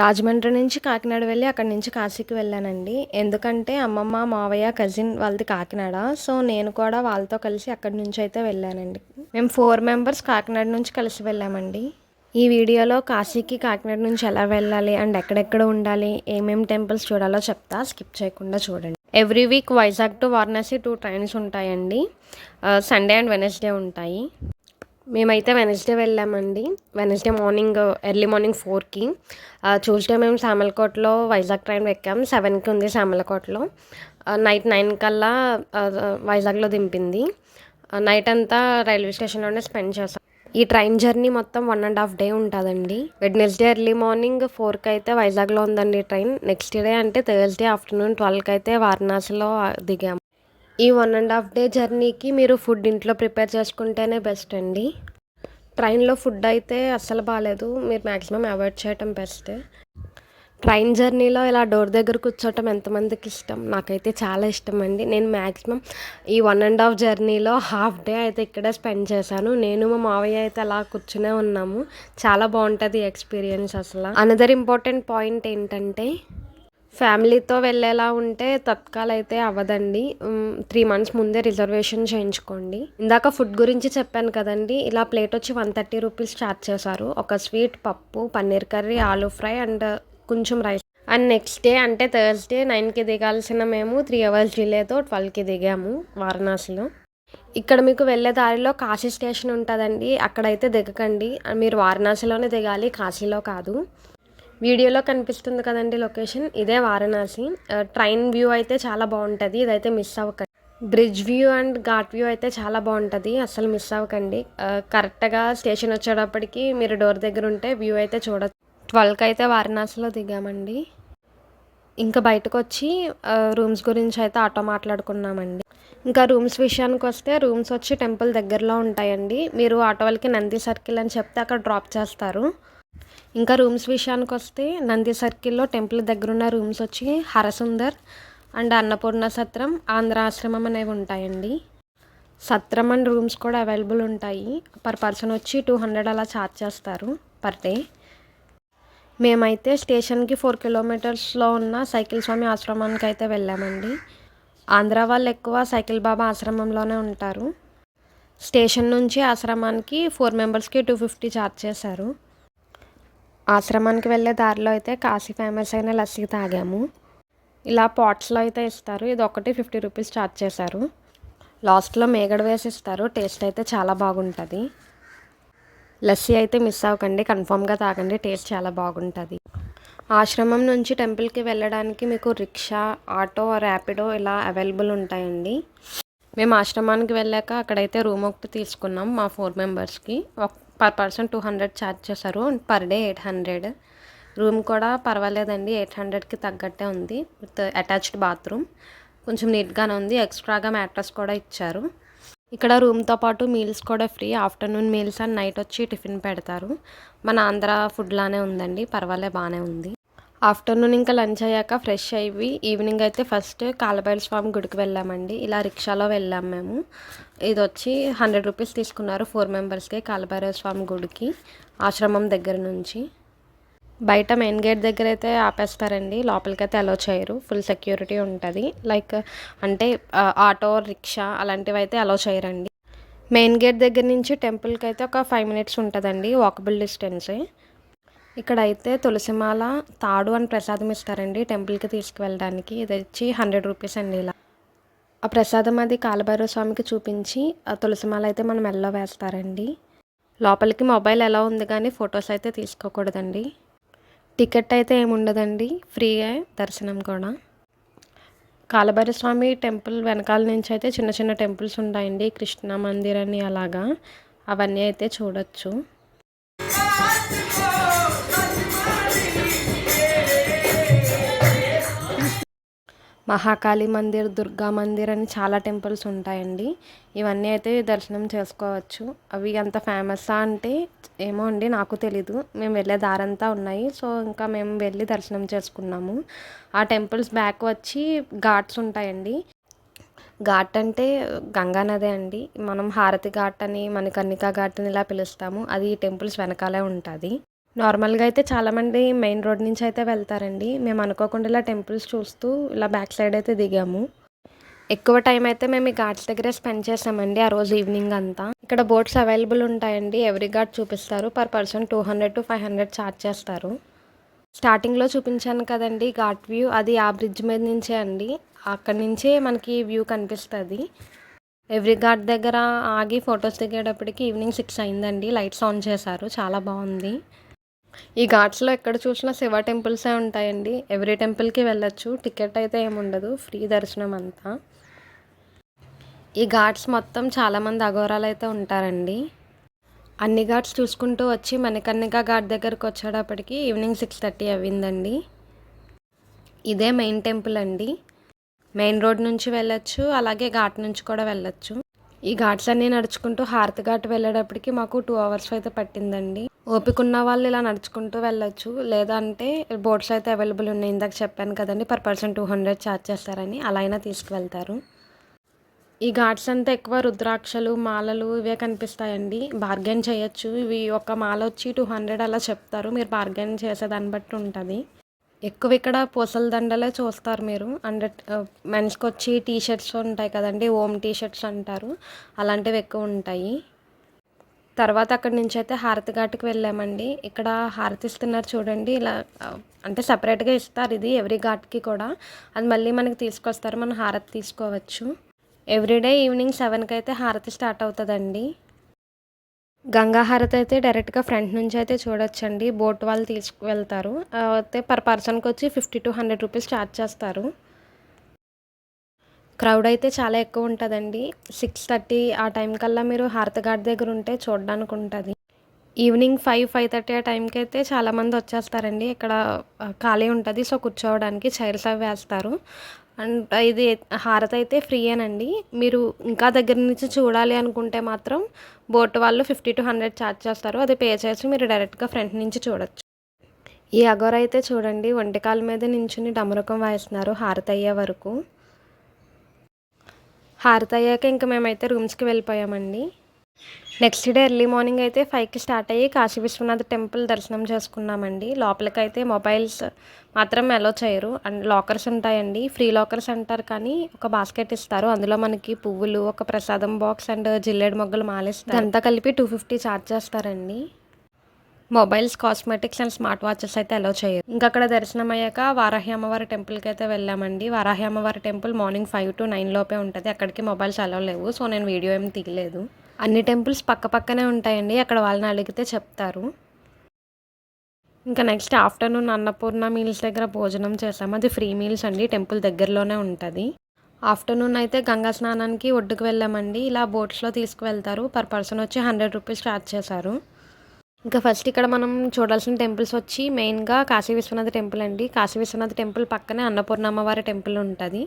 రాజమండ్రి నుంచి కాకినాడ వెళ్ళి అక్కడి నుంచి కాశీకి వెళ్ళానండి. ఎందుకంటే అమ్మమ్మ మావయ్య కజిన్ వాళ్ళది కాకినాడ. సో నేను కూడా వాళ్ళతో కలిసి అక్కడి నుంచి అయితే వెళ్ళానండి. మేము ఫోర్ మెంబర్స్ కాకినాడ నుంచి కలిసి వెళ్ళామండి. ఈ వీడియోలో కాశీకి కాకినాడ నుంచి ఎలా వెళ్ళాలి అండ్ ఎక్కడెక్కడ ఉండాలి ఏమేమి టెంపుల్స్ చూడాలో చెప్తా. స్కిప్ చేయకుండా చూడండి. Every week Vizag to Varanasi two trains ఉంటాయండి. సండే అండ్ వెనస్డే ఉంటాయి. మేమైతే వెనస్డే వెళ్ళామండి. వెనస్డే మార్నింగ్ ఎర్లీ మార్నింగ్ ఫోర్కి ట్యూస్డే మేము సామలకోటలో వైజాగ్ ట్రైన్ ఎక్కాం. సెవెన్కి ఉంది సామలకోటలో నైట్ నైన్ కల్లా వైజాగ్లో దింపింది. నైట్ అంతా రైల్వే స్టేషన్లోనే స్పెండ్ చేస్తాం. ఈ ట్రైన్ జర్నీ మొత్తం వన్ అండ్ హాఫ్ డే ఉంటుందండి. వెడ్నెస్డే ఎర్లీ మార్నింగ్ ఫోర్కి అయితే వైజాగ్లో ఉందండి ట్రైన్ నెక్స్ట్ డే అంటే థర్స్డే ఆఫ్టర్నూన్ ట్వెల్వ్కి అయితే వారణాసిలో దిగాము ఈ వన్ అండ్ హాఫ్ డే జర్నీకి మీరు ఫుడ్ ఇంట్లో ప్రిపేర్ చేసుకుంటేనే బెస్ట్ అండి. ట్రైన్లో ఫుడ్ అయితే అస్సలు బాగాలేదు మీరు మ్యాక్సిమం అవాయిడ్ చేయటం బెస్ట్ ట్రైన్ జర్నీలో ఇలా డోర్ దగ్గర కూర్చోవటం ఎంతమందికి ఇష్టం? నాకైతే చాలా ఇష్టం అండి. నేను మ్యాక్సిమం ఈ వన్ అండ్ హాఫ్ జర్నీలో హాఫ్ డే అయితే ఇక్కడే స్పెండ్ చేశాను. నేను మా మావయ్య అయితే అలా కూర్చునే ఉన్నాము. చాలా బాగుంటుంది ఎక్స్పీరియన్స్ అసలు. అనదర్ ఇంపార్టెంట్ పాయింట్ ఏంటంటే ఫ్యామిలీతో వెళ్ళేలా ఉంటే తత్కాల్ అయితే అవ్వదండి త్రీ మంత్స్ ముందే రిజర్వేషన్ చేయించుకోండి. ఇందాక ఫుడ్ గురించి చెప్పాను కదండి ఇలా ప్లేట్ వచ్చి వన్ థర్టీ రూపీస్ ఛార్జ్ చేశారు. ఒక స్వీట్ పప్పు paneer curry aloo fry and కొంచెం రైస్. అండ్ నెక్స్ట్ డే అంటే థర్స్డే నైన్కి దిగాల్సిన మేము త్రీ అవర్స్ డిలేతో ట్వెల్వ్కి దిగాము వారణాసిలో. ఇక్కడ మీకు వెళ్ళే దారిలో కాశీ స్టేషన్ ఉంటుందండి. అక్కడైతే దిగకండి. మీరు వారణాసిలోనే దిగాలి కాశీలో కాదు. వీడియోలో కనిపిస్తుంది కదండి లొకేషన్. ఇదే వారణాసి. ట్రైన్ వ్యూ అయితే చాలా బాగుంటుంది. ఇదైతే మిస్ అవ్వకండి. Bridge view and ghat view అయితే చాలా బాగుంటుంది. అసలు మిస్ అవ్వకండి. కరెక్ట్గా స్టేషన్ వచ్చేటప్పటికి మీరు డోర్ దగ్గర ఉంటే వ్యూ అయితే చూడచ్చు. ట్వెల్వ్కి అయితే వారణాసిలో దిగామండి. ఇంకా బయటకు వచ్చి రూమ్స్ గురించి అయితే ఆటో మాట్లాడుకున్నామండి. ఇంకా రూమ్స్ విషయానికి వస్తే రూమ్స్ వచ్చి టెంపుల్ దగ్గరలో ఉంటాయండి. మీరు ఆటో వాళ్ళకి నంది సర్కిల్ అని చెప్తే అక్కడ డ్రాప్ చేస్తారు. ఇంకా రూమ్స్ విషయానికి వస్తే నంది సర్కిల్లో టెంపుల్ దగ్గర ఉన్న రూమ్స్ వచ్చి హరసుందర్ అండ్ అన్నపూర్ణ సత్రం ఆంధ్ర ఆశ్రమం అనేవి ఉంటాయండి. సత్రం అండ్ రూమ్స్ కూడా అవైలబుల్ ఉంటాయి. పర్ పర్సన్ వచ్చి టూ హండ్రెడ్ అలా ఛార్జ్ చేస్తారు పర్ డే. మేమైతే స్టేషన్కి ఫోర్ కిలోమీటర్స్లో ఉన్న సైకిల్ స్వామి ఆశ్రమానికి అయితే వెళ్ళామండి. ఆంధ్ర వాళ్ళు ఎక్కువ సైకిల్ బాబా ఆశ్రమంలోనే ఉంటారు. స్టేషన్ నుంచి ఆశ్రమానికి ఫోర్ మెంబర్స్కి టూ ఫిఫ్టీ ఛార్జ్ చేశారు. ఆశ్రమానికి వెళ్ళే దారిలో అయితే కాశీ ఫేమస్ అయిన లస్సీ తాగాము. ఇలా పాట్స్లో అయితే ఇస్తారు. ఇది ఒకటి ఫిఫ్టీ రూపీస్ ఛార్జ్ చేశారు. లాస్ట్లో మేగడ వేసి ఇస్తారు. టేస్ట్ అయితే చాలా బాగుంటుంది. లస్సీ అయితే మిస్ అవ్వకండి. కన్ఫామ్గా తాగండి. టేస్ట్ చాలా బాగుంటుంది. ఆశ్రమం నుంచి టెంపుల్కి వెళ్ళడానికి మీకు రిక్షా ఆటో ర్యాపిడో ఇలా అవైలబుల్ ఉంటాయండి. మేము ఆశ్రమానికి వెళ్ళాక అక్కడైతే రూమ్ ఒకటి తీసుకున్నాం మా ఫోర్ మెంబర్స్కి per person two hundred charge చేశారు. Per day eight hundred. Room కూడా పర్వాలేదండి ఎయిట్ హండ్రెడ్కి తగ్గట్టే ఉంది విత్ అటాచ్డ్ బాత్రూమ్. కొంచెం నీట్గానే ఉంది ఎక్స్ట్రాగా మ్యాట్రస్ కూడా ఇచ్చారు. ఇక్కడ రూమ్తో పాటు మీల్స్ కూడా free afternoon meals and night వచ్చి టిఫిన్ పెడతారు. మన ఆంధ్ర ఫుడ్ లానే ఉందండి పర్వాలే బాగానే ఉంది. ఆఫ్టర్నూన్ ఇంకా లంచ్ అయ్యాక ఫ్రెష్ అయ్యి ఈవినింగ్ అయితే ఫస్ట్ కాలబైల స్వామి గుడికి వెళ్ళామండి. ఇలా రిక్షాలో వెళ్ళాం మేము. ఇది వచ్చి హండ్రెడ్ రూపీస్ తీసుకున్నారు ఫోర్ మెంబర్స్కి కాలభైరవ స్వామి గుడికి ఆశ్రమం దగ్గర నుంచి. బయట మెయిన్ గేట్ దగ్గర అయితే ఆపేస్తారండి. లోపలికి అయితే అలో చేయరు. ఫుల్ సెక్యూరిటీ ఉంటుంది. లైక్ అంటే ఆటో రిక్షా అలాంటివి అయితే అలో చేయరండి. మెయిన్ గేట్ దగ్గర నుంచి టెంపుల్కి అయితే ఒక ఫైవ్ మినిట్స్ ఉంటుందండి. వాకబుల్ డిస్టెన్సే ఇక్కడ అయితే తులసిమాల తాడు అని ప్రసాదం ఇస్తారండి టెంపుల్కి తీసుకువెళ్ళడానికి. ఇది వచ్చి హండ్రెడ్ రూపీస్ అండి ఇలా. ఆ ప్రసాదం అది కాలభైరవ స్వామికి చూపించి ఆ తులసిమాల అయితే మనం ఎల్లో వేస్తారండి. లోపలికి మొబైల్ ఎలా ఉంది కానీ ఫొటోస్ అయితే తీసుకోకూడదండి. టికెట్ అయితే ఏముండదండి ఫ్రీగా దర్శనం కూడా. కాలభైరవ స్వామి టెంపుల్ వెనకాల నుంచి అయితే చిన్న చిన్న టెంపుల్స్ ఉంటాయండి కృష్ణ మందిర్ అని అలాగా. అవన్నీ అయితే చూడొచ్చు. మహాకాళి మందిర్ దుర్గా మందిర్ అని చాలా టెంపుల్స్ ఉంటాయండి. ఇవన్నీ అయితే దర్శనం చేసుకోవచ్చు. అవి అంత ఫేమస్సా అంటే ఏమో అండి నాకు తెలీదు. మేము వెళ్ళే దారంతా ఉన్నాయి. సో ఇంకా మేము వెళ్ళి దర్శనం చేసుకున్నాము. ఆ టెంపుల్స్ బ్యాక్ వచ్చి ఘాట్స్ ఉంటాయండి. ఘాట్ అంటే గంగానదే అండి. మనం హారతి ఘాట్ అని మణికర్ణిక ఘాట్ అని ఇలా పిలుస్తాము. అది ఈ టెంపుల్స్ వెనకాలే ఉంటుంది. నార్మల్గా అయితే చాలామంది మెయిన్ రోడ్ నుంచి అయితే వెళ్తారండి. మేము అనుకోకుండా ఇలా టెంపుల్స్ చూస్తూ ఇలా బ్యాక్ సైడ్ అయితే దిగాము. ఎక్కువ టైం అయితే మేము ఈ ఘాట్స్ దగ్గరే స్పెండ్ చేసామండి ఆ రోజు ఈవినింగ్ అంతా. ఇక్కడ బోట్స్ అవైలబుల్ ఉంటాయండి. ఎవ్రీ ఘాట్ చూపిస్తారు. Per person two hundred to five hundred charge చేస్తారు. స్టార్టింగ్లో చూపించాను కదండి ఘాట్ వ్యూ. అది ఆ బ్రిడ్జ్ మీద నుంచే అండి. అక్కడి నుంచే మనకి వ్యూ కనిపిస్తుంది. ఎవ్రీ ఘాట్ దగ్గర ఆగి ఫొటోస్ దిగేటప్పటికి ఈవినింగ్ సిక్స్ అయిందండి. లైట్స్ ఆన్ చేశారు. చాలా బాగుంది. ఈ ఘాట్స్లో ఎక్కడ చూసినా శివ టెంపుల్సే ఉంటాయండి. ఎవ్రీ టెంపుల్కి వెళ్ళొచ్చు. టికెట్ అయితే ఏముండదు ఫ్రీ దర్శనం అంతా. ఈ ఘాట్స్ మొత్తం చాలామంది అఘోరాలు అయితే ఉంటారండి. అన్ని ఘాట్స్ చూసుకుంటూ వచ్చి మణికర్ణిక ఘాట్ దగ్గరకు వచ్చేటప్పటికి ఈవినింగ్ సిక్స్ థర్టీ అవ్విందండి. ఇదే మెయిన్ టెంపుల్ అండి. మెయిన్ రోడ్ నుంచి వెళ్ళొచ్చు. అలాగే ఘాట్ నుంచి కూడా వెళ్ళొచ్చు. ఈ ఘాట్స్ అన్నీ నడుచుకుంటూ హారతి ఘాట్ వెళ్ళేటప్పటికి మాకు టూ అవర్స్ అయితే పట్టిందండి. ఓపిక ఉన్న వాళ్ళు ఇలా నడుచుకుంటూ వెళ్ళొచ్చు. లేదంటే బోట్స్ అయితే అవైలబుల్ ఉన్నాయి. ఇందాక చెప్పాను కదండి per person two hundred charge చేస్తారని. అలా అయినా తీసుకువెళ్తారు. ఈ ఘాట్స్ అంతా ఎక్కువ రుద్రాక్షలు మాలలు ఇవే కనిపిస్తాయండి. బార్గెన్ చేయొచ్చు. ఇవి ఒక మాల వచ్చి టూ హండ్రెడ్ అలా చెప్తారు. మీరు బార్గెన్ చేసేదాన్ని బట్టి ఉంటుంది. ఎక్కువ ఇక్కడ పూసల దండలే చూస్తారు మీరు. అండ్ మెన్స్కి వచ్చి టీ షర్ట్స్ ఉంటాయి కదండి ఓమ్ టీ షర్ట్స్ అంటారు. అలాంటివి ఎక్కువ ఉంటాయి. తర్వాత అక్కడి నుంచి అయితే హారతి ఘాట్కి వెళ్ళామండి. ఇక్కడ హారతి ఇస్తున్నారు చూడండి. ఇలా అంటే సపరేట్గా ఇస్తారు ఇది ఎవ్రీ ఘాట్కి కూడా. అది మళ్ళీ మనకి తీసుకొస్తారు మనం హారతి తీసుకోవచ్చు. ఎవ్రీడే ఈవినింగ్ సెవెన్కి అయితే హారతి స్టార్ట్ అవుతుందండి. గంగాహారతి అయితే డైరెక్ట్గా ఫ్రంట్ నుంచి అయితే చూడొచ్చండి. బోట్ వాళ్ళు తీసుకువెళ్తారు. అయితే పర్ పర్సన్కి వచ్చి fifty to hundred rupees charge చేస్తారు. క్రౌడ్ అయితే చాలా ఎక్కువ ఉంటుందండి. సిక్స్ థర్టీ ఆ టైం కల్లా మీరు హారతి ఘాట్ దగ్గర ఉంటే చూడడానికి ఉంటుంది. ఈవినింగ్ ఫైవ్ ఫైవ్ థర్టీ ఆ టైంకి అయితే చాలామంది వచ్చేస్తారండి. ఇక్కడ ఖాళీ ఉంటుంది. సో కూర్చోవడానికి చైర్స్ అవి వేస్తారు. అండ్ ఇది హారతి అయితే ఫ్రీయేనండి. మీరు ఇంకా దగ్గర నుంచి చూడాలి అనుకుంటే మాత్రం బోట్ వాళ్ళు ఫిఫ్టీ టు హండ్రెడ్ ఛార్జ్ చేస్తారు. అది పే చేసి మీరు డైరెక్ట్గా ఫ్రంట్ నుంచి చూడొచ్చు. ఈ అగోర అయితే చూడండి. వంటకాల మీద నించుని డమరకం వాయిస్తున్నారు హారతి అయ్యే వరకు. హారతి అయ్యాక ఇంకా మేమైతే రూమ్స్కి వెళ్ళిపోయామండి. నెక్స్ట్ డే ఎర్లీ మార్నింగ్ అయితే ఫైవ్కి స్టార్ట్ అయ్యి కాశీ విశ్వనాథ్ టెంపుల్ దర్శనం చేసుకున్నామండి. లోపలికైతే మొబైల్స్ మాత్రం అలో చేయరు. అండ్ లాకర్స్ ఉంటాయండి. ఫ్రీ లాకర్స్ అంటారు కానీ ఒక బాస్కెట్ ఇస్తారు. అందులో మనకి పువ్వులు ఒక ప్రసాదం బాక్స్ అండ్ జిల్లేడు మొగ్గలు మాలేస్తారు. అంతా కలిపి టూ ఫిఫ్టీ ఛార్జ్ చేస్తారండి. Mobiles cosmetics and smart watches అయితే అలో చేయరు. ఇంకా అక్కడ దర్శనం అయ్యాక వారాహి అమ్మవారి టెంపుల్కి అయితే వెళ్ళామండి. వారాహి అమ్మవారి temple morning five to nine లోపే ఉంటుంది. అక్కడికి మొబైల్స్ అలో లేవు. సో నేను వీడియో ఏం తీయలేదు. అన్ని టెంపుల్స్ పక్క పక్కనే ఉంటాయండి. అక్కడ వాళ్ళని అడిగితే చెప్తారు. ఇంకా నెక్స్ట్ ఆఫ్టర్నూన్ అన్నపూర్ణ మీల్స్ దగ్గర భోజనం చేసాము. అది ఫ్రీ మీల్స్ అండి. టెంపుల్ దగ్గరలోనే ఉంటుంది. ఆఫ్టర్నూన్ అయితే గంగా స్నానానికి ఒడ్డుకు వెళ్ళామండి. ఇలా బోట్స్లో తీసుకువెళ్తారు. పర్ పర్సన్ వచ్చి హండ్రెడ్ రూపీస్ ఛార్జ్ చేశారు. ఇంకా ఫస్ట్ ఇక్కడ మనం చూడాల్సిన టెంపుల్స్ వచ్చి మెయిన్గా కాశీ విశ్వనాథ టెంపుల్ అండి. కాశీ విశ్వనాథ టెంపుల్ పక్కనే అన్నపూర్ణ అమ్మవారి టెంపుల్ ఉంటుంది.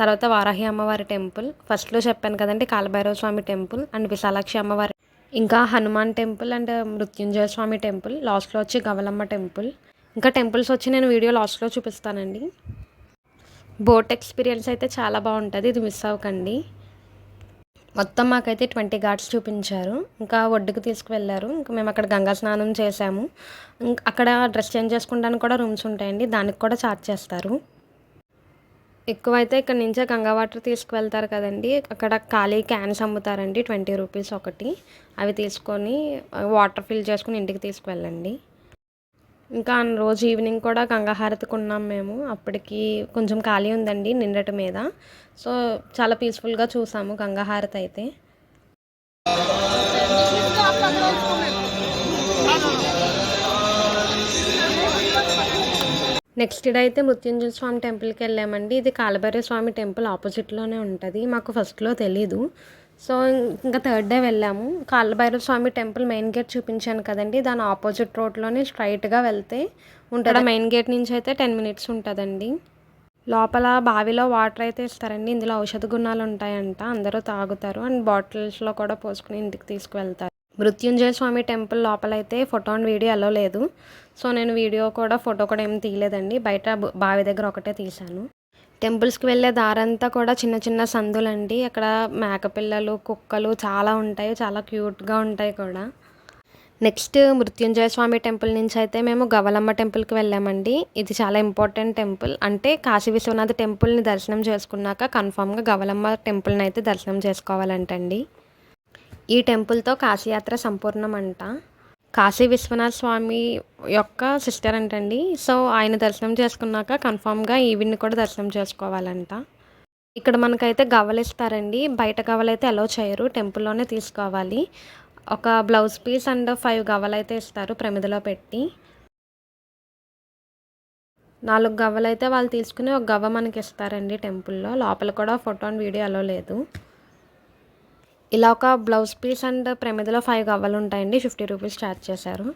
తర్వాత వారాహి అమ్మవారి టెంపుల్ ఫస్ట్లో చెప్పాను కదండి కాలభైరవ స్వామి టెంపుల్ అండ్ విశాలాక్షి అమ్మవారి ఇంకా Hanuman temple and Mrityunjaya Swamy temple లాస్ట్లో వచ్చి గవలమ్మ టెంపుల్. ఇంకా టెంపుల్స్ వచ్చి నేను వీడియో లాస్ట్లో చూపిస్తానండి. బోట్ ఎక్స్పీరియన్స్ అయితే చాలా బాగుంటుంది ఇది మిస్ అవ్వకండి. మొత్తం మాకైతే ట్వంటీ ఘాట్స్ చూపించారు. ఇంకా ఒడ్డుకు తీసుకువెళ్ళారు. ఇంకా మేము అక్కడ గంగా స్నానం చేసాము ఇంక అక్కడ డ్రెస్ చేంజ్ చేసుకోవడానికి కూడా రూమ్స్ ఉంటాయండి దానికి కూడా ఛార్జ్ చేస్తారు. ఎక్కువైతే ఇక్కడ నుంచే గంగా వాటర్ తీసుకువెళ్తారు కదండి. అక్కడ ఖాళీ క్యాన్స్ అమ్ముతారండి ట్వంటీ రూపీస్ ఒకటి. అవి తీసుకొని వాటర్ ఫిల్ చేసుకుని ఇంటికి తీసుకువెళ్ళండి. ఇంకా రోజు ఈవినింగ్ కూడా గంగాహారతికి ఉన్నాం మేము. అప్పటికి కొంచెం ఖాళీ ఉందండి నిండటి మీద. సో చాలా పీస్ఫుల్గా చూసాము గంగాహారతి అయితే. నెక్స్ట్ డే అయితే మృత్యుంజయ స్వామి టెంపుల్కి వెళ్ళామండి. ఇది కాలభైరవ స్వామి టెంపుల్ ఆపోజిట్లోనే ఉంటుంది. మాకు ఫస్ట్లో తెలీదు. సో ఇంకా థర్డ్ డే వెళ్ళాము. Kalabhairava Swamy temple main gate చూపించాను కదండి. దాని ఆపోజిట్ రోడ్లోనే స్ట్రైట్గా వెళ్తే ఉంటుంది. మెయిన్ గేట్ నుంచి అయితే టెన్ మినిట్స్ ఉంటుందండి. లోపల బావిలో వాటర్ అయితే ఇస్తారండి. ఇందులో ఔషధ గుణాలు ఉంటాయంట. అందరూ తాగుతారు. అండ్ బాటిల్స్లో కూడా పోసుకుని ఇంటికి తీసుకువెళ్తారు. మృత్యుంజయ స్వామి టెంపుల్ లోపలైతే ఫోటో అండ్ వీడియో అలో లేదు. సో నేను వీడియో కూడా ఫోటో కూడా ఏం తీయలేదండి. బయట బావి దగ్గర ఒకటే తీశాను. టెంపుల్స్కి వెళ్ళే దారంతా కూడా చిన్న చిన్న సందులండి. అక్కడ మేకపిల్లలు కుక్కలు చాలా ఉంటాయి. చాలా క్యూట్గా ఉంటాయి కూడా. నెక్స్ట్ మృత్యుంజయ స్వామి టెంపుల్ నుంచి అయితే మేము గవలమ్మ టెంపుల్కి వెళ్ళామండి. ఇది చాలా ఇంపార్టెంట్ టెంపుల్. అంటే కాశీ విశ్వనాథ్ టెంపుల్ని దర్శనం చేసుకున్నాక కన్ఫామ్గా గవలమ్మ టెంపుల్ని అయితే దర్శనం చేసుకోవాలంటండి. ఈ టెంపుల్తో కాశీయాత్ర సంపూర్ణం అంట కాశీ విశ్వనాథ స్వామి యొక్క సిస్టర్ అంటండి. సో ఆయన దర్శనం చేసుకున్నాక కన్ఫామ్గా ఈవిని కూడా దర్శనం చేసుకోవాలంట. ఇక్కడ మనకైతే గవ్వలు ఇస్తారండి బయట గవ్వలు అయితే అలో చేయరు. టెంపుల్లోనే తీసుకోవాలి. ఒక బ్లౌజ్ పీస్ అండ్ ఫైవ్ గవ్వలు అయితే ఇస్తారు ప్రమిదలో పెట్టి. నాలుగు గవ్వలు అయితే వాళ్ళు తీసుకుని ఒక గవ్వ మనకి ఇస్తారండి టెంపుల్లో. లోపల కూడా ఫోటో అండ్ వీడియో అలో లేదు. ఇలా ఒక బ్లౌజ్ పీస్ అండ్ ప్రమిదలో ఫైవ్ గవ్వలు ఉంటాయండి ఫిఫ్టీ రూపీస్ ఛార్జ్ చేశారు.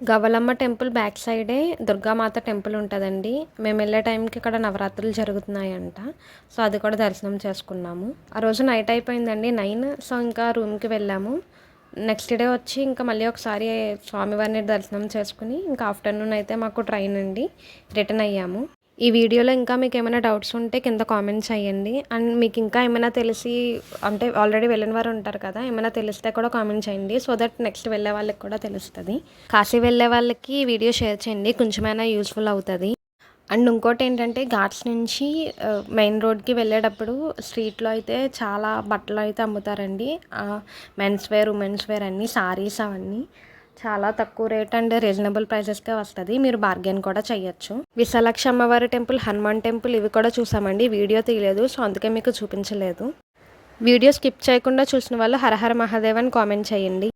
గవ్వలమ్మ టెంపుల్ బ్యాక్ సైడే దుర్గామాత టెంపుల్ ఉంటుందండి. మేము వెళ్ళే టైంకి ఇక్కడ నవరాత్రులు జరుగుతున్నాయంట. సో అది కూడా దర్శనం చేసుకున్నాము. ఆ రోజు నైట్ అయిపోయిందండి నైన్ సో ఇంకా రూమ్కి వెళ్ళాము. నెక్స్ట్ డే వచ్చి ఇంకా మళ్ళీ ఒకసారి స్వామివారిని దర్శనం చేసుకుని ఇంకా ఆఫ్టర్నూన్ అయితే మాకు ట్రైన్ అండి. రిటర్న్ అయ్యాము. ఈ వీడియోలో ఇంకా మీకు ఏమైనా డౌట్స్ ఉంటే కింద కామెంట్స్ చేయండి. అండ్ మీకు ఇంకా ఏమైనా తెలిసి అంటే ఆల్రెడీ వెళ్ళిన వారు ఉంటారు కదా ఏమైనా తెలిస్తే కూడా కామెంట్ చేయండి. సో దట్ నెక్స్ట్ వెళ్ళే వాళ్ళకి కూడా తెలుస్తుంది. కాశీ వెళ్ళే వాళ్ళకి ఈ వీడియో షేర్ చేయండి. కొంచెమైనా యూస్ఫుల్ అవుతుంది. అండ్ ఇంకోటి ఏంటంటే ఘాట్స్ నుంచి మెయిన్ రోడ్కి వెళ్ళేటప్పుడు స్ట్రీట్లో అయితే చాలా బట్టలు అయితే అమ్ముతారండి. మెన్స్ వేర్ ఉమెన్స్ వేర్ అన్నీ సారీస్ అవన్నీ. చాలా తక్కువ రేట్ అండ్ రీజనబుల్ ప్రైసెస్కే వస్తుంది. మీరు బార్గెన్ కూడా చేయొచ్చు విశాలక్ష అమ్మవారి టెంపుల్ హనుమాన్ టెంపుల్ ఇవి కూడా చూసామండి. వీడియో తీయలేదు సో అందుకే మీకు చూపించలేదు. వీడియో స్కిప్ చేయకుండా చూసిన వాళ్ళు హరహర మహాదేవ్ అని కామెంట్ చేయండి.